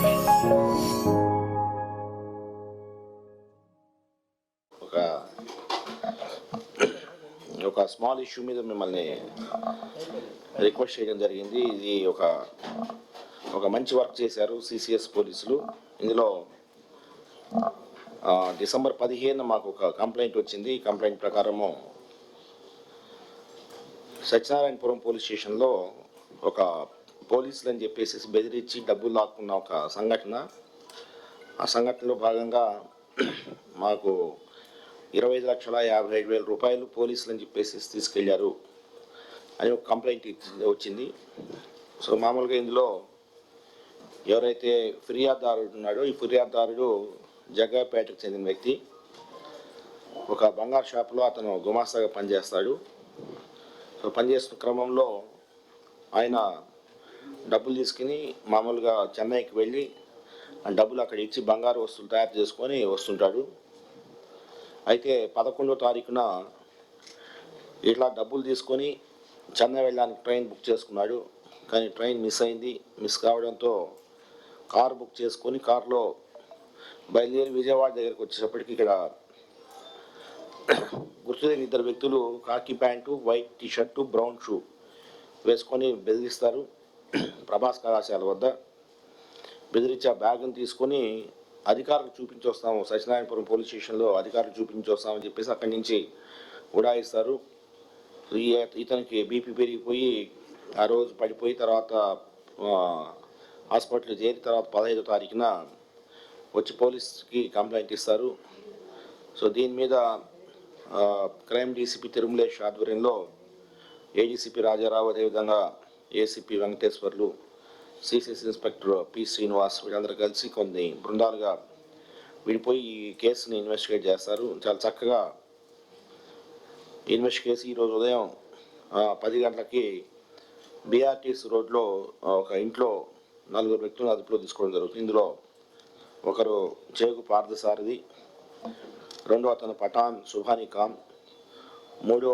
ఒక ఒక small issue మీద మిమ్మల్ని రిక్వెస్ట్ చేయడం జరిగింది. ఇది ఒక ఒక మంచి వర్క్ చేశారు సిసిఎస్ పోలీసులు. ఇందులో డిసెంబర్ పదిహేను మాకు ఒక కంప్లైంట్ వచ్చింది. ఈ కంప్లైంట్ ప్రకారము సత్యనారాయణపురం పోలీస్ స్టేషన్లో ఒక పోలీసులు అని చెప్పేసి బెదిరించి డబ్బులు లాక్కున్న ఒక సంఘటన. ఆ సంఘటనలో భాగంగా మాకు ఇరవై ఐదు లక్షల యాభై ఐదు వేల రూపాయలు పోలీసులు అని చెప్పేసి తీసుకెళ్ళారు అని ఒక కంప్లైంట్ వచ్చింది. సో మామూలుగా ఇందులో ఎవరైతే ఫిర్యాదుదారుడు ఉన్నాడో ఈ ఫిర్యాదుదారుడు జగ్గాపేటకు చెందిన వ్యక్తి. ఒక బంగారు షాపులో అతను గుమాస్తాగా పనిచేస్తాడు. సో పనిచేస్తున్న క్రమంలో ఆయన డబ్బులు తీసుకుని మామూలుగా చెన్నైకి వెళ్ళి ఆ డబ్బులు అక్కడ ఇచ్చి బంగారు వస్తువులు తయారు చేసుకొని వస్తుంటాడు. అయితే పదకొండో తారీఖున ఇట్లా డబ్బులు తీసుకొని చెన్నై వెళ్ళడానికి ట్రైన్ బుక్ చేసుకున్నాడు. కానీ ట్రైన్ మిస్ అయింది. మిస్ కావడంతో కార్ బుక్ చేసుకొని కార్లో బయలుదేరి విజయవాడ దగ్గరకు వచ్చేటప్పటికి ఇక్కడ గుర్తులేని ఇద్దరు వ్యక్తులు khaki pant white T shirt brown shoe వేసుకొని బెదిరిస్తారు. ప్రభాస్ కళాశాల వద్ద బెదిరించి బ్యాగ్ను బ్యాగ్ని తీసుకొని అధికారులకు చూపించి వస్తాము సత్యనారాయణపురం పోలీస్ స్టేషన్లో అధికారులు చూపించి వస్తామని చెప్పేసి అక్కడి నుంచి ఉడాయిస్తారు. ఇతనికి బీపీ పెరిగిపోయి ఆ రోజు పడిపోయి తర్వాత హాస్పిటల్ చేరి తర్వాత పదహైదో తారీఖున వచ్చి పోలీస్కి కంప్లైంట్ ఇస్తారు. సో దీని మీద క్రైమ్ డీసీపీ తిరుమలేష్ ఆధ్వర్యంలో ఏడీసీపీ రాజారావు అదేవిధంగా ACP Venkateswarlu CCC inspector P Srinivas వీళ్ళందరూ కలిసి కొన్ని బృందాలుగా విడిపోయి ఈ కేసుని ఇన్వెస్టిగేట్ చేస్తారు. చాలా చక్కగా ఇన్వెస్టిగేషన్ ఈరోజు ఉదయం పది గంటలకి బీఆర్టీస్ రోడ్లో ఒక ఇంట్లో నలుగురు వ్యక్తులను అదుపులో తీసుకోవడం జరుగుతుంది. ఇందులో ఒకరు చేగు పార్థసారథి రెండో అతను పఠాన్ సుభాని ఖాన్ మూడో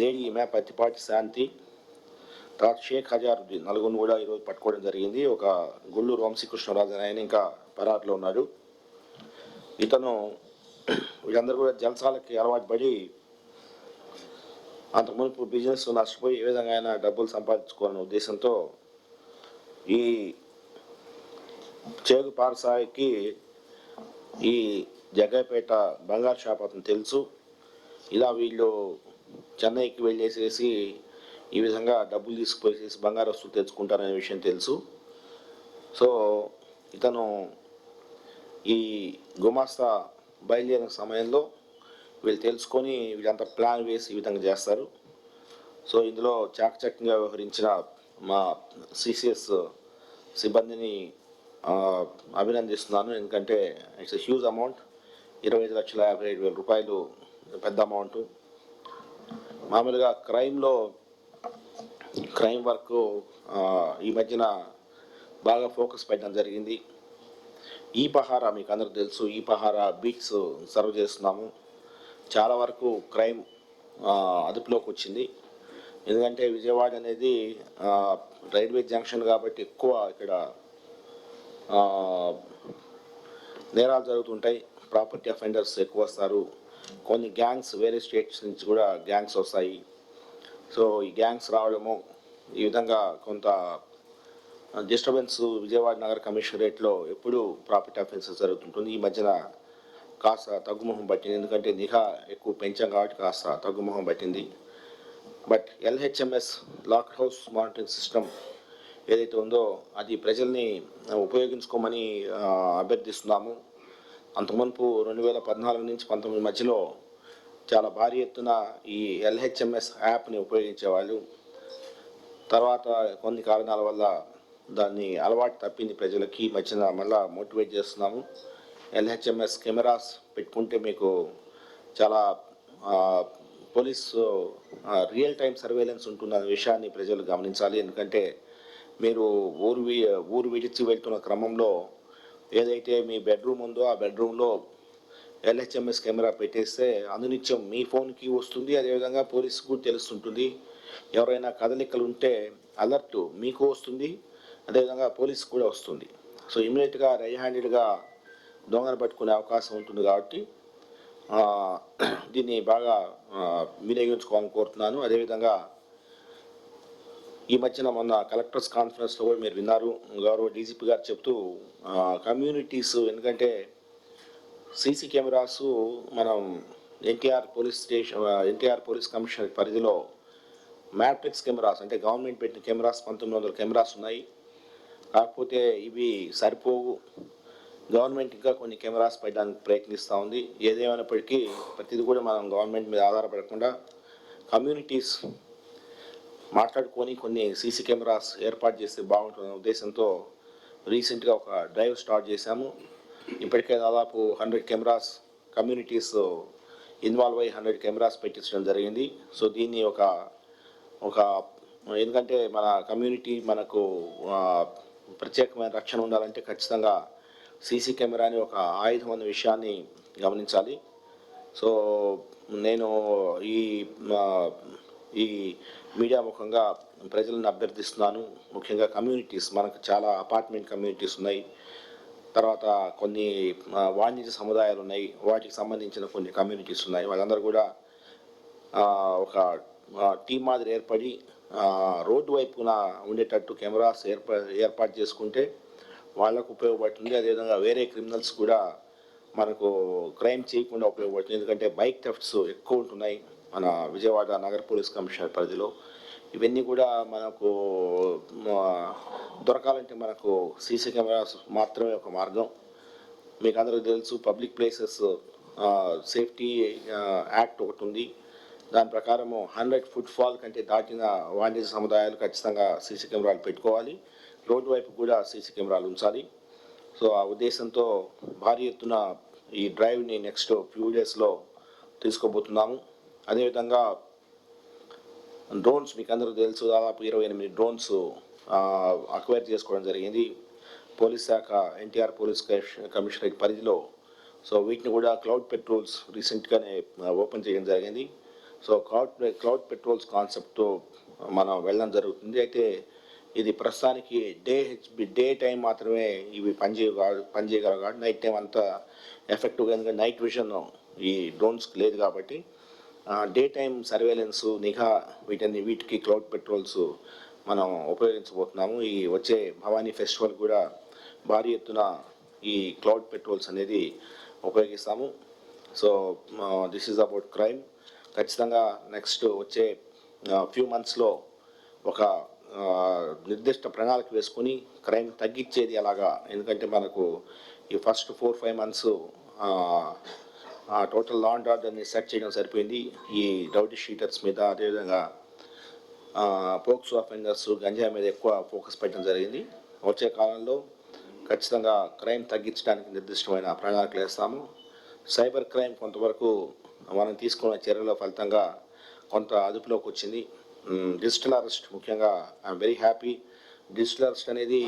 లేడీ మే పత్తిపాటి శాంతి తర్వాత షేక్ హజారుద్దీన్ నలుగురిని కూడా ఈరోజు పట్టుకోవడం జరిగింది. ఒక గుళ్ళూరు వంశీకృష్ణరాజు ఆయన ఇంకా పరారులో ఉన్నాడు. ఇతను వీళ్ళందరూ కూడా జలసాలకి అలవాటు పడి అంతకుముందు బిజినెస్ నష్టపోయి ఏ విధంగా అయినా డబ్బులు సంపాదించుకోవాలనే ఉద్దేశంతో ఈ చేగు పారసాయికి ఈ జగ్గపేట బంగారు షాప్ అతను తెలుసు. ఇలా వీళ్ళు చెన్నైకి వెళ్ళేసేసి ఈ విధంగా డబ్బులు తీసుకుపోయేసి బంగారు వస్తువులు తెచ్చుకుంటారనే విషయం తెలుసు. సో ఇతను ఈ గుమాస్తా బయలుదేరిన సమయంలో వీళ్ళు తెలుసుకొని వీళ్ళంతా ప్లాన్ వేసి ఈ విధంగా చేస్తారు. సో ఇందులో చాకచక్యంగా వ్యవహరించిన మా సిసిఎస్ సిబ్బందిని అభినందిస్తున్నాను. ఎందుకంటే ఇట్స్ హ్యూజ్ అమౌంట్. ఇరవై ఐదు లక్షల యాభై ఐదు వేల రూపాయలు పెద్ద అమౌంట్. మామూలుగా క్రైమ్లో క్రైమ్ వర్క్ ఈ మధ్యన బాగా ఫోకస్ పెట్టడం జరిగింది. ఈ పహారా మీకు అందరికి తెలుసు ఈ పహారా బీట్స్ సర్వ్ చేస్తున్నాము. చాలా వరకు క్రైమ్ అదుపులోకి వచ్చింది. ఎందుకంటే విజయవాడ అనేది రైల్వే జంక్షన్ కాబట్టి ఎక్కువ ఇక్కడ నేరాలు జరుగుతుంటాయి. ప్రాపర్టీ అఫెండర్స్ ఎక్కువ వస్తారు. కొన్ని గ్యాంగ్స్ వేరే స్టేట్స్ నుంచి కూడా గ్యాంగ్స్ వస్తాయి. సో ఈ గ్యాంగ్స్ రావడము ఈ విధంగా కొంత డిస్టర్బెన్స్ విజయవాడ నగర కమిషనరేట్లో ఎప్పుడు ప్రాపర్టీ అఫెన్సెస్ జరుగుతుంటుంది. ఈ మధ్యన కాస్త తగ్గుముఖం పట్టింది. ఎందుకంటే నిఘా ఎక్కువ పెంచాం కాబట్టి కాస్త తగ్గుముఖం పట్టింది. But LHMS lock house monitoring system ఏదైతే ఉందో అది ప్రజల్ని ఉపయోగించుకోమని అభ్యర్థిస్తున్నాము. అంతమునుపు రెండు వేల పద్నాలుగు నుంచి పంతొమ్మిది మధ్యలో చాలా భారీ ఎత్తున ఈ ఎల్హెచ్ఎంఎస్ యాప్ని ఉపయోగించేవాళ్ళు. తర్వాత కొన్ని కారణాల వల్ల దాన్ని అలవాటు తప్పింది ప్రజలకి. మధ్యన మళ్ళీ మోటివేట్ చేస్తున్నాము. ఎల్హెచ్ఎంఎస్ కెమెరాస్ పెట్టుకుంటే మీకు చాలా police police real time surveillance ఉంటున్న విషయాన్ని ప్రజలు గమనించాలి. ఎందుకంటే మీరు ఊరు ఊరు విడిచి వెళ్తున్న క్రమంలో ఏదైతే మీ బెడ్రూమ్ ఉందో ఆ బెడ్రూమ్లో ఎల్హెచ్ఎంఎస్ కెమెరా పెట్టేస్తే అనునిత్యం మీ ఫోన్కి వస్తుంది. అదేవిధంగా పోలీసుకు కూడా తెలుస్తుంటుంది. ఎవరైనా కదలికలు ఉంటే అలర్ట్ మీకు వస్తుంది అదేవిధంగా పోలీస్ కూడా వస్తుంది. సో ఇమీడియట్గా రై హ్యాండెడ్గా దొంగను పట్టుకునే అవకాశం ఉంటుంది కాబట్టి దీన్ని బాగా వినియోగించుకోవాలని కోరుతున్నాను. అదేవిధంగా ఈ మధ్యన మొన్న కలెక్టర్స్ కాన్ఫరెన్స్లో కూడా మీరు విన్నారు. గౌరవ డీజీపీ గారు చెప్తూ కమ్యూనిటీస్ ఎందుకంటే సీసీ కెమెరాస్ మనం NTR police station NTR police commissioner పరిధిలో మ్యాట్రిక్స్ కెమెరాస్ అంటే గవర్నమెంట్ పెట్టిన కెమెరాస్ పంతొమ్మిది వందల కెమెరాస్ ఉన్నాయి. కాకపోతే ఇవి సరిపోవు. గవర్నమెంట్ ఇంకా కొన్ని కెమెరాస్ పెట్టడానికి ప్రయత్నిస్తూ ఉంది. ఏదేమైనప్పటికీ ప్రతిదీ కూడా మనం గవర్నమెంట్ మీద ఆధారపడకుండా కమ్యూనిటీస్ మాట్లాడుకొని కొన్ని సీసీ కెమెరాస్ ఏర్పాటు చేస్తే బాగుంటుందనే ఉద్దేశంతో రీసెంట్గా ఒక డ్రైవ్ స్టార్ట్ చేశాము. ఇప్పటికే దాదాపు హండ్రెడ్ కెమెరాస్ కమ్యూనిటీస్ ఇన్వాల్వ్ అయ్యి హండ్రెడ్ కెమెరాస్ పెట్టించడం జరిగింది. సో దీన్ని ఒక ఒక ఎందుకంటే మన కమ్యూనిటీ మనకు ప్రత్యేకమైన రక్షణ ఉండాలంటే ఖచ్చితంగా సీసీ కెమెరాని ఒక ఆయుధం అనే విషయాన్ని గమనించాలి. సో నేను ఈ ఈ మీడియా ముఖంగా ప్రజలను అభ్యర్థిస్తున్నాను. ముఖ్యంగా కమ్యూనిటీస్ మనకు చాలా అపార్ట్మెంట్ కమ్యూనిటీస్ ఉన్నాయి. తర్వాత కొన్ని వాణిజ్య సముదాయాలు ఉన్నాయి. వాటికి సంబంధించిన కొన్ని కమ్యూనిటీస్ ఉన్నాయి. వాళ్ళందరూ కూడా ఒక టీం మాదిరి ఏర్పడి రోడ్డు వైపున ఉండేటట్టు కెమెరాస్ ఏర్పా ఏర్పాటు చేసుకుంటే వాళ్ళకు ఉపయోగపడుతుంది. అదేవిధంగా వేరే క్రిమినల్స్ కూడా మనకు క్రైమ్ చేయకుండా ఉపయోగపడుతుంది. ఎందుకంటే బైక్ థెఫ్ట్స్ ఎక్కువ ఉంటున్నాయి మన విజయవాడ నగర పోలీస్ కమిషనర్ పరిధిలో. ఇవన్నీ కూడా మనకు దొరకాలంటే మనకు సీసీ కెమెరాస్ మాత్రమే ఒక మార్గం. మీకు అందరికీ తెలుసు పబ్లిక్ ప్లేసెస్ సేఫ్టీ యాక్ట్ ఒకటి ఉంది. దాని ప్రకారము హండ్రెడ్ ఫుట్ ఫాల్ కంటే దాటిన వాణిజ్య సముదాయాలు ఖచ్చితంగా సీసీ కెమెరాలు పెట్టుకోవాలి. రోడ్డు వైపు కూడా సీసీ కెమెరాలు ఉంచాలి. సో ఆ ఉద్దేశంతో భారీ ఎత్తున ఈ డ్రైవ్ని నెక్స్ట్ ఫ్యూ డేస్లో తీసుకోబోతున్నాము. అదేవిధంగా డ్రోన్స్ మీకు అందరూ తెలుసు దాదాపు ఇరవై ఎనిమిది డ్రోన్స్ అక్వైర్ చేసుకోవడం జరిగింది. పోలీస్ శాఖ ఎన్టీఆర్ పోలీస్ కమిషనర్ పరిధిలో. సో వీటిని కూడా క్లౌడ్ పెట్రోల్స్ రీసెంట్గానే ఓపెన్ చేయడం జరిగింది. సో క్లౌడ్ క్లౌడ్ పెట్రోల్స్ కాన్సెప్ట్తో మనం వెళ్ళడం జరుగుతుంది. అయితే ఇది ప్రస్తుతానికి డే హెచ్బి డే టైం మాత్రమే ఇవి పనిచేయ పనిచేయగలవు కాబట్టి నైట్ టైం అంతా ఎఫెక్టివ్గా ఎందుకంటే నైట్ విజన్ ఈ డ్రోన్స్కి లేదు కాబట్టి డే టైం సర్వేలెన్స్ నిఘా వీటన్ని వీటికి క్లౌడ్ పెట్రోల్స్ మనం ఉపయోగించబోతున్నాము. ఈ వచ్చే భవానీ ఫెస్టివల్ కూడా భారీ ఎత్తున ఈ క్లౌడ్ పెట్రోల్స్ అనేది ఉపయోగిస్తాము. So this is about crime. ఖచ్చితంగా నెక్స్ట్ వచ్చే ఫ్యూ మంత్స్లో ఒక నిర్దిష్ట ప్రణాళిక వేసుకుని క్రైమ్ తగ్గించేది అలాగా. ఎందుకంటే మనకు ఈ first four five months total law and ఆర్డర్ని సెట్ చేయడం సరిపోయింది. ఈ రౌడీ షీటర్స్ మీద అదేవిధంగా పోక్సో అఫెండర్స్ గంజా మీద ఎక్కువ ఫోకస్ పెట్టడం జరిగింది. వచ్చే కాలంలో ఖచ్చితంగా క్రైమ్ తగ్గించడానికి నిర్దిష్టమైన ప్రణాళికలు వేస్తాము. సైబర్ క్రైమ్ కొంతవరకు మనం తీసుకున్న చర్యల ఫలితంగా కొంత అదుపులోకి వచ్చింది. డిజిటల్ అరెస్ట్ ముఖ్యంగా I'm very happy. Digital arrest అనేది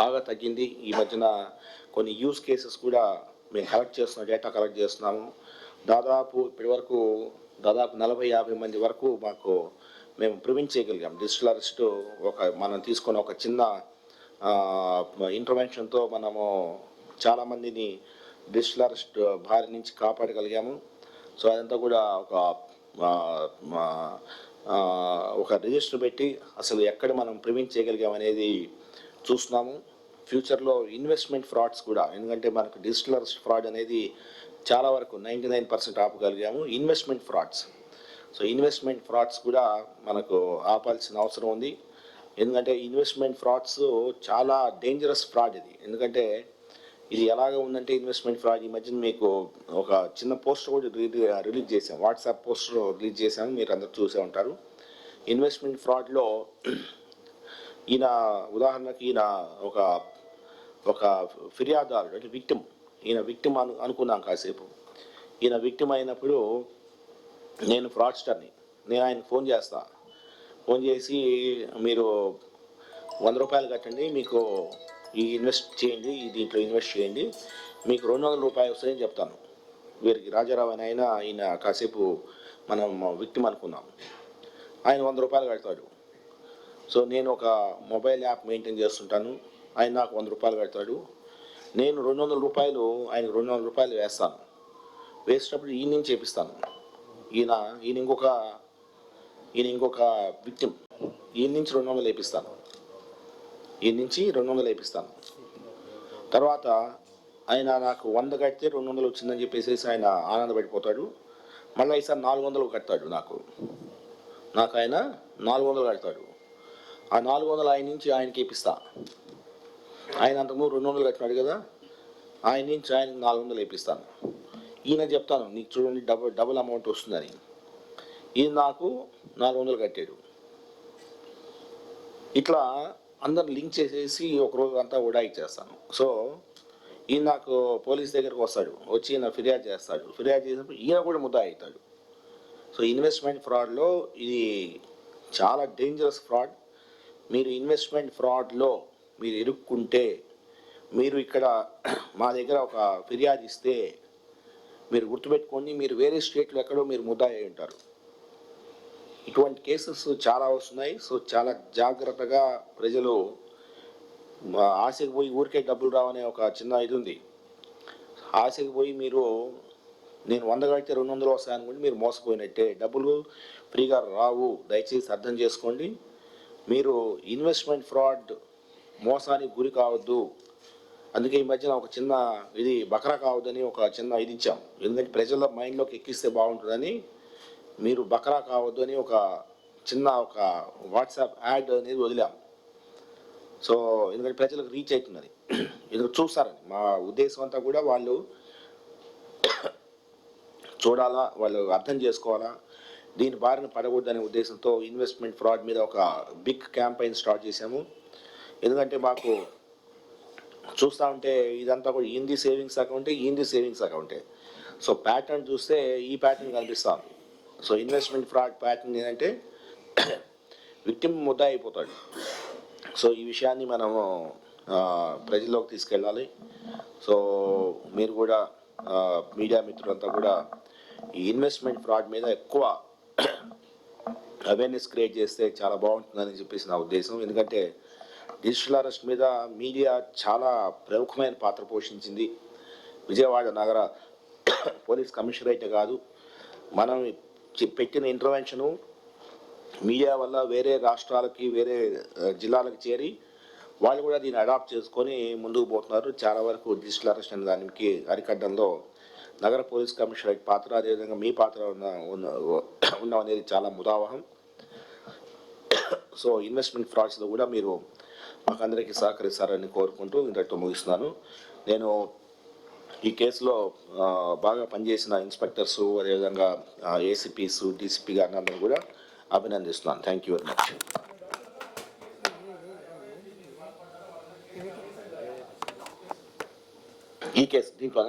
బాగా తగ్గింది. ఈ మధ్యన కొన్ని యూస్ కేసెస్ కూడా మేము కలెక్ట్ చేస్తున్నాం డేటా కలెక్ట్ చేస్తున్నాము. దాదాపు ఇప్పటివరకు దాదాపు నలభై యాభై మంది వరకు మాకు మేము ప్రివెంట్ చేయగలిగాం. డిజిటల్ అరెస్ట్ ఒక మనం తీసుకున్న ఒక చిన్న ఇంటర్వెన్షన్తో మనము చాలామందిని డిజిటల్ అరెస్ట్ బారి నుంచి కాపాడగలిగాము. సో అదంతా కూడా ఒక ఒక రిజిస్టర్ పెట్టి అసలు ఎక్కడ మనం ప్రివెంట్ చేయగలిగాం అనేది చూస్తున్నాము. ఫ్యూచర్లో ఇన్వెస్ట్మెంట్ ఫ్రాడ్స్ కూడా ఎందుకంటే మనకు డిజిటల్ ఫ్రాడ్ అనేది చాలా వరకు ninety nine percent ఆపగలిగాము. Investment frauds so investment frauds కూడా మనకు ఆపాల్సిన అవసరం ఉంది. ఎందుకంటే ఇన్వెస్ట్మెంట్ ఫ్రాడ్స్ చాలా డేంజరస్ ఫ్రాడ్ ఇది. ఎందుకంటే ఇది ఎలాగ ఉందంటే ఇన్వెస్ట్మెంట్ ఫ్రాడ్ ఈ మధ్యన మీకు ఒక చిన్న పోస్టర్ కూడా రిలీజ్ చేసాం వాట్సాప్ పోస్టర్ రిలీజ్ చేసాము మీరు అందరు చూసే ఉంటారు. ఇన్వెస్ట్మెంట్ ఫ్రాడ్లో ఈయన ఉదాహరణకి ఈయన ఒక ఒక ఫిర్యాదుదారుడు అంటే విక్టిమ్ ఈయన విక్టిమ్ అను అనుకున్నాం కాసేపు. ఈయన విక్టిమ్ అయినప్పుడు నేను ఫ్రాడ్స్టర్ని నేను ఆయనకు ఫోన్ చేస్తా. ఫోన్ చేసి మీరు వంద రూపాయలు కట్టండి. మీకు ఈ ఇన్వెస్ట్ చేయండి ఈ దీంట్లో ఇన్వెస్ట్ చేయండి. మీకు రెండు వందల రూపాయలు వస్తాయని చెప్తాను. వీరికి రాజారావు అని ఆయన ఈయన కాసేపు మనం విక్టిమ్ అనుకున్నాం. ఆయన వంద రూపాయలు కడతాడు. సో నేను ఒక మొబైల్ యాప్ మెయింటైన్ చేస్తుంటాను. ఆయన నాకు వంద రూపాయలు కడతాడు. నేను రెండు వందల రూపాయలు ఆయనకు రెండు వందల రూపాయలు వేస్తాను. వేసేటప్పుడు ఈయన నుంచి చేపిస్తాను. ఈయన ఈయన ఇంకొక ఈయన ఇంకొక విక్టిమ్. ఈయన నుంచి రెండు వందలు వేపిస్తాను. ఈయన నుంచి రెండు వందలు వేపిస్తాను. తర్వాత ఆయన నాకు వంద కడితే రెండు వందలు వచ్చిందని చెప్పేసి ఆయన ఆనందపడిపోతాడు. మళ్ళీ ఈసారి నాలుగు వందలు కడతాడు నాకు. నాకు ఆయన నాలుగు వందలు కడతాడు. ఆ నాలుగు వందలు ఆయన నుంచి ఆయనకి ఇప్పిస్తా ఆయన అంతకుముందు రెండు వందలు కట్టినాడు కదా ఆయన నుంచి ఆయన నాలుగు వందలు వేపిస్తాను. ఈయన చెప్తాను నీకు చూడండి డబుల్ డబుల్ అమౌంట్ వస్తుందని. ఈయన నాకు నాలుగు వందలు కట్టాడు. ఇట్లా అందరు లింక్ చేసేసి ఒక రోజు అంతా ఉడాయి చేస్తాను సో ఈయన నాకు పోలీస్ దగ్గరకు వస్తాడు. వచ్చి ఈయన ఫిర్యాదు చేస్తాడు. ఫిర్యాదు చేసినప్పుడు ఈయన కూడా ముద్దా అవుతాడు సో ఇన్వెస్ట్మెంట్ ఫ్రాడ్లో ఇది చాలా డేంజరస్ ఫ్రాడ్. మీరు ఇన్వెస్ట్మెంట్ ఫ్రాడ్లో మీరు ఇరుక్కుంటే మీరు ఇక్కడ మా దగ్గర ఒక ఫిర్యాదు ఇస్తే మీరు గుర్తుపెట్టుకోండి మీరు వేరే స్టేట్లో ఎక్కడో మీరు ముద్దా అయి ఉంటారు. ఇటువంటి కేసెస్ చాలా వస్తున్నాయి. సో చాలా జాగ్రత్తగా ప్రజలు ఆశకు పోయి ఊరికే డబ్బులు రావనే ఒక చిన్న ఇది ఉంది. ఆశకు పోయి మీరు నేను వంద కడితే రెండు వందలు వస్తాయనుకోండి మీరు మోసపోయినట్టే. డబ్బులు ఫ్రీగా రావు. దయచేసి అర్థం చేసుకోండి. మీరు ఇన్వెస్ట్మెంట్ ఫ్రాడ్ మోసానికి గురి కావద్దు. అందుకే ఈ మధ్యన ఒక చిన్న ఇది బకరా కావద్దని ఒక చిన్న ఇది ఇచ్చాం. ఎందుకంటే ప్రజల మైండ్లోకి ఎక్కిస్తే బాగుంటుందని మీరు బకరా కావద్దు అని ఒక చిన్న ఒక వాట్సాప్ యాడ్ అనేది వదిలాం. సో ఎందుకంటే ప్రజలకు రీచ్ అవుతున్నది. ఎందుకు చూస్తారని. మా ఉద్దేశం అంతా కూడా వాళ్ళు చూడాలా వాళ్ళు అర్థం చేసుకోవాలా దీని బారిన పడకూడదనే ఉద్దేశంతో ఇన్వెస్ట్మెంట్ ఫ్రాడ్ మీద ఒక బిగ్ క్యాంపెయిన్ స్టార్ట్ చేశాము. ఎందుకంటే మాకు చూస్తూ ఉంటే ఇదంతా కూడా ఈంది సేవింగ్స్ అకౌంటే ఈంది సేవింగ్స్ అకౌంటే. సో ప్యాటర్న్ చూస్తే ఈ ప్యాటర్న్ కనిపిస్తాం సో ఇన్వెస్ట్మెంట్ ఫ్రాడ్ ప్యాటర్న్ ఏంటంటే విక్టిమ్ ముద్ద అయిపోతాడు. సో ఈ విషయాన్ని మనము ప్రజల్లోకి తీసుకెళ్ళాలి. సో మీరు కూడా మీడియా మిత్రులంతా కూడా ఈ ఇన్వెస్ట్మెంట్ ఫ్రాడ్ మీద ఎక్కువ అవేర్నెస్ క్రియేట్ చేస్తే చాలా బాగుంటుందని చెప్పేసి నా ఉద్దేశం. ఎందుకంటే డిజిటల్ అరెస్ట్ మీద మీడియా చాలా ప్రముఖమైన పాత్ర పోషించింది. విజయవాడ నగర పోలీస్ కమిషనరేట్ కాదు. మనం పెట్టిన ఇంటర్వెన్షను మీడియా వల్ల వేరే రాష్ట్రాలకి వేరే జిల్లాలకు చేరి వాళ్ళు కూడా దీన్ని అడాప్ట్ చేసుకొని ముందుకు పోతున్నారు. చాలా వరకు డిజిటల్ అరెస్ట్ అనే దానికి అరికట్టడంలో నగర పోలీస్ కమిషనర్ పాత్ర అదేవిధంగా మీ పాత్ర ఉన్న ఉన్న అనేది చాలా ముదావహం. సో ఇన్వెస్ట్మెంట్ ఫ్రాడ్స్లో కూడా మీరు మాకందరికీ సహకరిస్తారని కోరుకుంటూ ఇంతటితో ముగిస్తున్నాను. నేను ఈ కేసులో బాగా పనిచేసిన ఇన్స్పెక్టర్స్ అదేవిధంగా ఏసీపీస్ డీసీపీ గారిని అందరూ కూడా అభినందిస్తున్నాను. థ్యాంక్ యూ వెరీ మచ్ ఈ కేసు దీంట్లో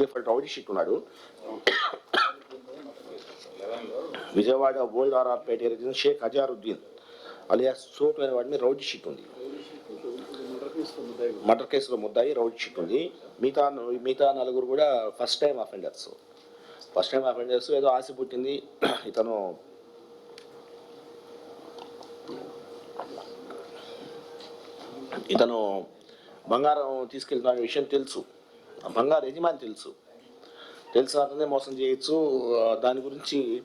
లిఫ్ట్ రౌడీ షీట్ ఉన్నాడు. Vijayawada old R R Peta Shaik Azharuddin alias sort అనే వాడిని రౌడీ షీట్ ఉంది. మర్డర్ కేసులో ముద్దాయి రౌడ్ షీట్ ఉంది. మిగతా మిగతా నలుగురు కూడా first time offenders. First time offenders. ఏదో ఆశ పుట్టింది. ఇతను ఇతను బంగారం తీసుకెళ్తున్న విషయం తెలుసు. బంగారు యజమాని తెలుసు. తెలిసిన అతనే మోసం చేయొచ్చు. దాని గురించి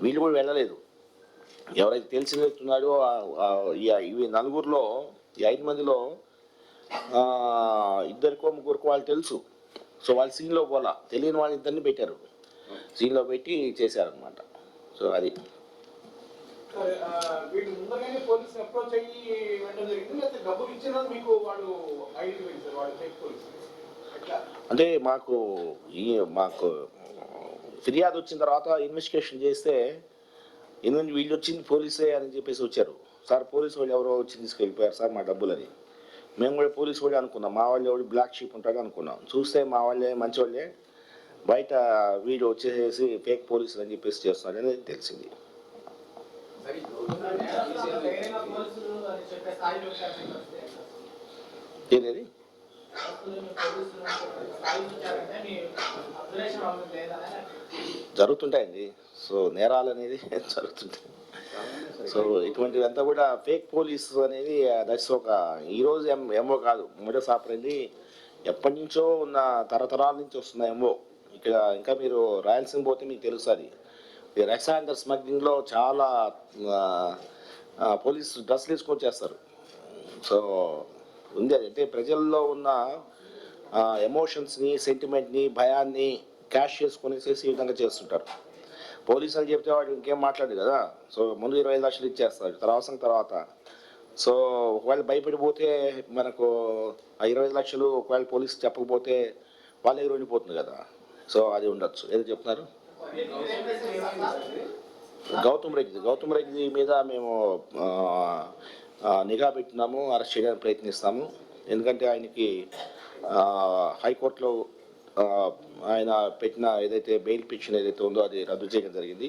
వీళ్ళు కూడా వెళ్ళలేదు. ఎవరైతే తెలిసిన వ్యక్తి ఉన్నాడో ఈ- ఇవి నలుగురిలో ఈ ఐదు మందిలో ఇద్దరికో ముగ్గురికో వాళ్ళు తెలుసు. సో వాళ్ళు సీన్లో పోలా. తెలియని వాళ్ళు ఇద్దరిని పెట్టారు. సీన్లో పెట్టి చేశారనమాట సో అది. అంటే మాకు ఈ మాకు ఫిర్యాదు వచ్చిన తర్వాత ఇన్వెస్టిగేషన్ చేస్తే ఎందుకంటే వీళ్ళు వచ్చింది పోలీసే అని చెప్పేసి వచ్చారు. సార్ పోలీసు వాళ్ళు ఎవరో వచ్చి తీసుకెళ్ళిపోయారు సార్ మా డబ్బులు అని మేము కూడా పోలీసు కూడా అనుకున్నాం. మా వాళ్ళు ఎవరు బ్లాక్ షీప్ ఉంటాడు అనుకున్నాం. చూస్తే మా వాళ్ళే మంచి వాళ్ళే బయట వీడు వచ్చేసేసి ఫేక్ పోలీసులు అని చెప్పేసి చేస్తున్నారు అనేది తెలిసింది. ఏదైనా జరుగుతుంటాయండి. సో నేరాలు అనేది జరుగుతుంటాయి. సో ఇటువంటివంతా కూడా ఫేక్ పోలీస్ అనేది దట్స్ ఒక ఈరోజు ఎం ఎంఓ కాదు మొదటి సాపరింది ఎప్పటి నుంచో ఉన్న తరతరాల నుంచి వస్తున్న ఎంఓ. ఇక్కడ ఇంకా మీరు రాయలసీమ పోతే మీకు తెలుస్తుంది. ఈ రెక్సాండర్ స్మగ్లింగ్లో చాలా పోలీసు డ్రెస్లు వేసుకొని చేస్తారు సో ఉంది అది. అంటే ప్రజల్లో ఉన్న ఎమోషన్స్ని సెంటిమెంట్ని భయాన్ని క్యాష్ చేసుకునేసేసి ఈ విధంగా చేస్తుంటారు. పోలీసు చెప్తే వాడు ఇంకేం మాట్లాడు కదా? సో ముందు ఇరవై ఐదు లక్షలు ఇచ్చేస్తాడు తర్వాత తర్వాత. సో ఒకవేళ భయపడిపోతే మనకు ఆ ఇరవై ఐదు లక్షలు ఒకవేళ పోలీసు చెప్పకపోతే వాళ్ళ దగ్గర ఉండిపోతుంది కదా? సో అది ఉండొచ్చు. ఏదో చెప్తున్నారు? గౌతమ్ రెడ్డి. గౌతమ్ రెడ్డి మీద మేము నిఘా పెట్టినాము అరెస్ట్ చేయడానికి ప్రయత్నిస్తాము. ఎందుకంటే ఆయనకి హైకోర్టులో ఆయన పెట్టిన ఏదైతే బెయిల్ పిక్షన్ ఏదైతే ఉందో అది రద్దు చేయడం జరిగింది.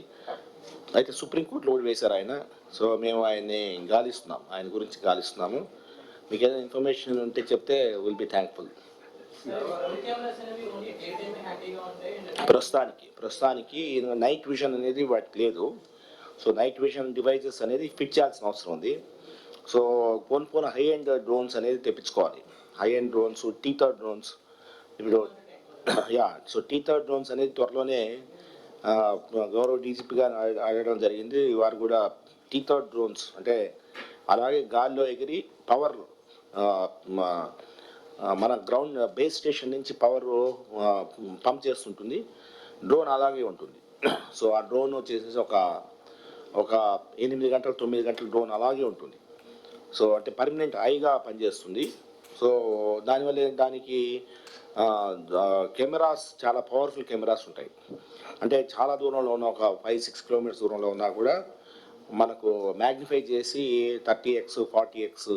అయితే సుప్రీంకోర్టు లోడ్ వేశారు ఆయన. సో మేము ఆయన్ని గాలిస్తున్నాం. ఆయన గురించి గాలిస్తున్నాము. మీకు ఏదైనా ఇన్ఫర్మేషన్ ఉంటే చెప్తే విల్ బి థ్యాంక్ఫుల్ ప్రస్తుతానికి ప్రస్తుతానికి నైట్ విజన్ అనేది వాటికి లేదు. సో నైట్ విజన్ డివైజెస్ అనేది ఫిట్ చేయాల్సిన అవసరం ఉంది. సో పోన్ పోన్ హై ఎండ్ డ్రోన్స్ అనేది తెప్పించుకోవాలి. High end drones tether drones ఇప్పుడు yeah so tea third drones అనేది త్వరలోనే గౌరవ డీజీపీగా ఆడడం జరిగింది. వారు కూడా టీ థర్డ్ డ్రోన్స్ అంటే అలాగే గాల్లో ఎగిరి పవర్ మన గ్రౌండ్ బేస్ స్టేషన్ నుంచి పవర్ పంప్ చేస్తుంటుంది. డ్రోన్ అలాగే ఉంటుంది. సో ఆ డ్రోన్ వచ్చేసి ఒక ఒక ఎనిమిది గంటలు తొమ్మిది గంటల డ్రోన్ అలాగే ఉంటుంది. సో అంటే పర్మనెంట్ ఐగా పనిచేస్తుంది. సో దానివల్ల దానికి కెమెరాస్ చాలా పవర్ఫుల్ కెమెరాస్ ఉంటాయి. అంటే చాలా దూరంలో ఉన్న ఒక ఫైవ్ సిక్స్ కిలోమీటర్స్ దూరంలో ఉన్నా కూడా మనకు మ్యాగ్నిఫై చేసి thirty X forty X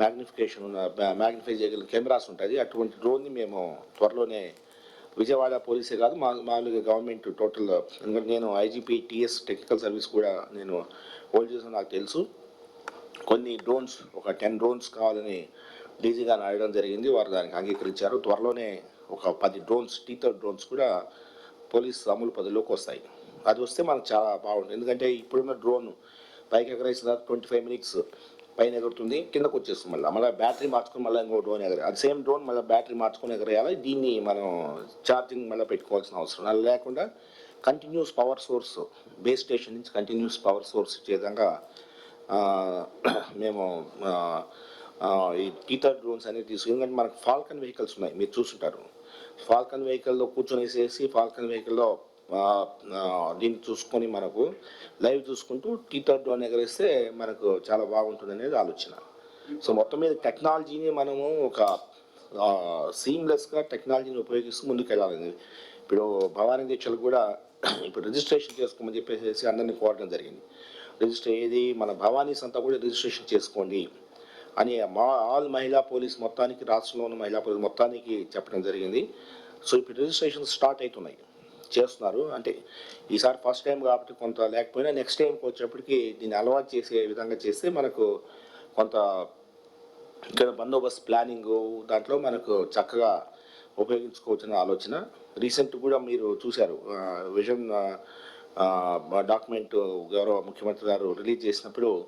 magnification ఉన్న మ్యాగ్నిఫై చేయగల కెమెరాస్ ఉంటుంది అటువంటి డ్రోన్ని మేము త్వరలోనే విజయవాడ పోలీసే కాదు మా మామూలుగా గవర్నమెంట్ టోటల్ ఎందుకంటే నేను ఐజీపీ టీఎస్ టెక్నికల్ సర్వీస్ కూడా నేను హోల్డ్ చేసిన నాకు తెలుసు. కొన్ని డ్రోన్స్ ఒక టెన్ డ్రోన్స్ కావాలని డీజీగా అడగడం జరిగింది. వారు దానికి అంగీకరించారు. త్వరలోనే ఒక పది డ్రోన్స్ టీథర్ డ్రోన్స్ కూడా పోలీస్ అమలు పదిలోకి వస్తాయి. అది వస్తే మనకు చాలా బాగుంటుంది. ఎందుకంటే ఇప్పుడున్న డ్రోన్ పైకి ఎగరేసిన ట్వంటీ ఫైవ్ మినిట్స్ పైన ఎగురుతుంది. కిందకు వచ్చేస్తుంది మళ్ళీ. మళ్ళీ బ్యాటరీ మార్చుకొని మళ్ళీ ఇంకో డ్రోన్ ఎగరే అది సేమ్ డ్రోన్ మళ్ళీ బ్యాటరీ మార్చుకొని ఎగరేయాలి. దీన్ని మనం ఛార్జింగ్ మళ్ళీ పెట్టుకోవాల్సిన అవసరం అలా లేకుండా continuous power source base station నుంచి కంటిన్యూస్ పవర్ సోర్స్ ఇచ్చే విధంగా మేము ఈ టీటర్ డ్రోన్స్ అనేవి తీసుకుని ఎందుకంటే మనకు ఫాల్కన్ వెహికల్స్ ఉన్నాయి మీరు చూసుంటారు ఫాల్కన్ వెహికల్లో కూర్చొనేసేసి ఫాల్కన్ వెహికల్లో దీన్ని చూసుకొని మనకు లైవ్ చూసుకుంటూ టీటర్ డ్రోన్ ఎగరేస్తే మనకు చాలా బాగుంటుంది అనేది ఆలోచన. సో మొత్తం మీద టెక్నాలజీని మనము ఒక సీమ్లెస్గా టెక్నాలజీని ఉపయోగిస్తూ ముందుకెళ్ళాలి. ఇప్పుడు భవానీ దీక్షలు కూడా ఇప్పుడు రిజిస్ట్రేషన్ చేసుకోమని చెప్పేసి అందరినీ కోరడం జరిగింది. రిజిస్టర్ ఏది మన భవానీస్ అంతా కూడా రిజిస్ట్రేషన్ చేసుకోండి. అని మా ఆల్ మహిళా పోలీస్ మొత్తానికి రాష్ట్రంలో ఉన్న మహిళా పోలీస్ మొత్తానికి చెప్పడం జరిగింది. సో ఇప్పుడు రిజిస్ట్రేషన్ స్టార్ట్ అవుతున్నాయి. చేస్తున్నారు. అంటే ఈసారి ఫస్ట్ టైం కాబట్టి కొంత లేకపోయినా నెక్స్ట్ టైంకి వచ్చేప్పటికి దీన్ని అలవాటు చేసే విధంగా చేస్తే మనకు కొంత ఇక్కడ బందోబస్తు ప్లానింగ్ దాంట్లో మనకు చక్కగా ఉపయోగించుకోవచ్చని ఆలోచన. రీసెంట్ కూడా మీరు చూశారు. విజన్ డాక్యుమెంట్ గౌరవ ముఖ్యమంత్రి గారు రిలీజ్ చేసినప్పుడు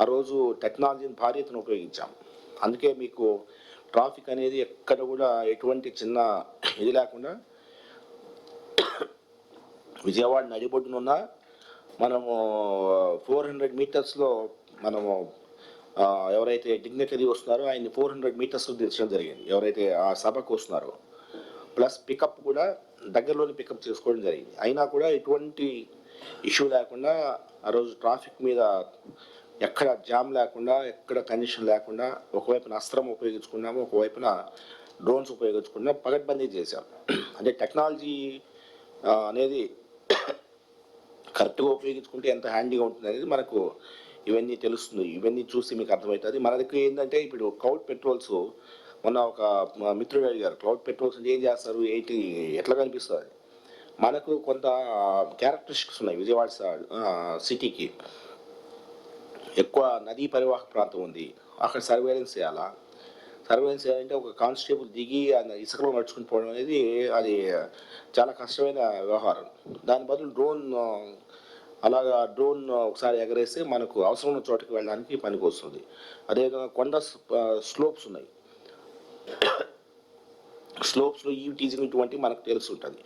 ఆ రోజు టెక్నాలజీని భారీతను ఉపయోగించాం అందుకే మీకు ట్రాఫిక్ అనేది ఎక్కడ కూడా ఎటువంటి చిన్న ఇది లేకుండా విజయవాడ నడిబొడ్డునున్న మనము ఫోర్ హండ్రెడ్ మీటర్స్లో మనము ఎవరైతే డిగ్నిటరీ వస్తున్నారో ఆయన్ని ఫోర్ హండ్రెడ్ మీటర్స్లో తీర్చడం జరిగింది. ఎవరైతే ఆ సభకు వస్తున్నారో. ప్లస్ పికప్ కూడా దగ్గరలోనే పికప్ చేసుకోవడం జరిగింది. అయినా కూడా ఎటువంటి ఇష్యూ లేకుండా ఆ రోజు ట్రాఫిక్ మీద ఎక్కడ జామ్ లేకుండా ఎక్కడ కండిషన్ లేకుండా ఒకవైపున అస్త్రం ఉపయోగించుకున్నాము ఒకవైపున డ్రోన్స్ ఉపయోగించుకున్నా పగడ్బందీ చేశాం. అంటే టెక్నాలజీ అనేది కరెక్ట్గా ఉపయోగించుకుంటే ఎంత హ్యాండీగా ఉంటుంది అనేది మనకు ఇవన్నీ తెలుస్తుంది. ఇవన్నీ చూసి మీకు అర్థమవుతుంది. మన దగ్గర ఏంటంటే ఇప్పుడు క్లౌడ్ పెట్రోల్స్ మొన్న ఒక మిత్రుడు అడిగారు క్లౌడ్ పెట్రోల్స్ ఏం చేస్తారు? ఏంటి? ఎట్లా కనిపిస్తుంది? మనకు కొంత క్యారెక్టరిస్టిక్స్ ఉన్నాయి విజయవాడ సిటీకి ఎక్కువ నదీ పరివాహక ప్రాంతం ఉంది. అక్కడ సర్వేలెన్స్ చేయాలా? సర్వేలెన్స్ చేయాలంటే ఒక కానిస్టేబుల్ దిగి ఆ ఇసుకలో నడుచుకుని పోవడం అనేది అది చాలా కష్టమైన వ్యవహారం. దాని బదులు డ్రోన్ అలాగా డ్రోన్ ఒకసారి ఎగరేస్తే మనకు అవసరం ఉన్న చోటుకి వెళ్ళడానికి పనికి వస్తుంది. అదేవిధంగా కొండ స్లోప్స్ ఉన్నాయి. స్లోప్స్లో ఈ టీజింగ్ ఇటువంటి మనకు తెలిసి ఉంటుంది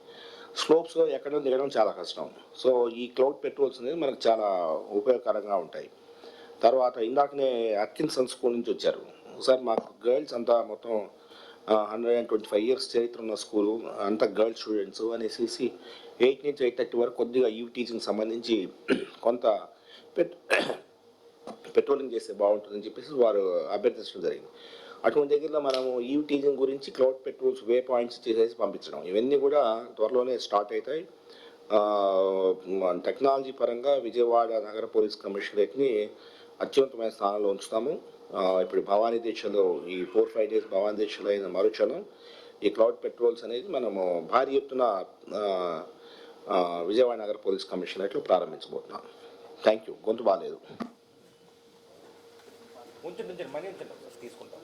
స్లోప్స్లో ఎక్కడం దిగడం చాలా కష్టం. సో ఈ క్లౌడ్ పెట్రోల్స్ అనేది మనకు చాలా ఉపయోగకరంగా ఉంటాయి. తర్వాత ఇందాకనే అట్కిన్సన్ స్కూల్ నుంచి వచ్చారు. సార్ మాకు గర్ల్స్ అంతా మొత్తం hundred and twenty five years చరిత్ర ఉన్న స్కూలు అంతా గర్ల్స్ స్టూడెంట్స్ అనేసి ఎయిట్ నుంచి ఎయిట్ థర్టీ వరకు కొద్దిగా ఈ టీచింగ్ సంబంధించి కొంత పెట్ పెట్రోలింగ్ చేస్తే బాగుంటుందని చెప్పేసి వారు అభ్యర్థించడం జరిగింది. అటువంటి దగ్గరలో మనము ఈ టీచింగ్ గురించి క్లౌడ్ పెట్రోల్స్ వే పాయింట్స్ చేసేసి పంపించడం. ఇవన్నీ కూడా త్వరలోనే స్టార్ట్ అవుతాయి. టెక్నాలజీ పరంగా విజయవాడ నగర పోలీస్ కమిషనరేట్ని అత్యున్నతమైన స్థానంలో ఉంచుతాము. ఇప్పుడు భవానీ దీక్షలో ఈ ఫోర్ ఫైవ్ డేస్ భవానీ దీక్షలో అయిన మరుచలం ఈ క్లౌడ్ పెట్రోల్స్ అనేది మనము భారీ ఎత్తున విజయవాడ నగర పోలీస్ కమిషనరేట్లో ప్రారంభించబోతున్నాం. థ్యాంక్ యూ గొంతు బాగాలేదు తీసుకుంటాం.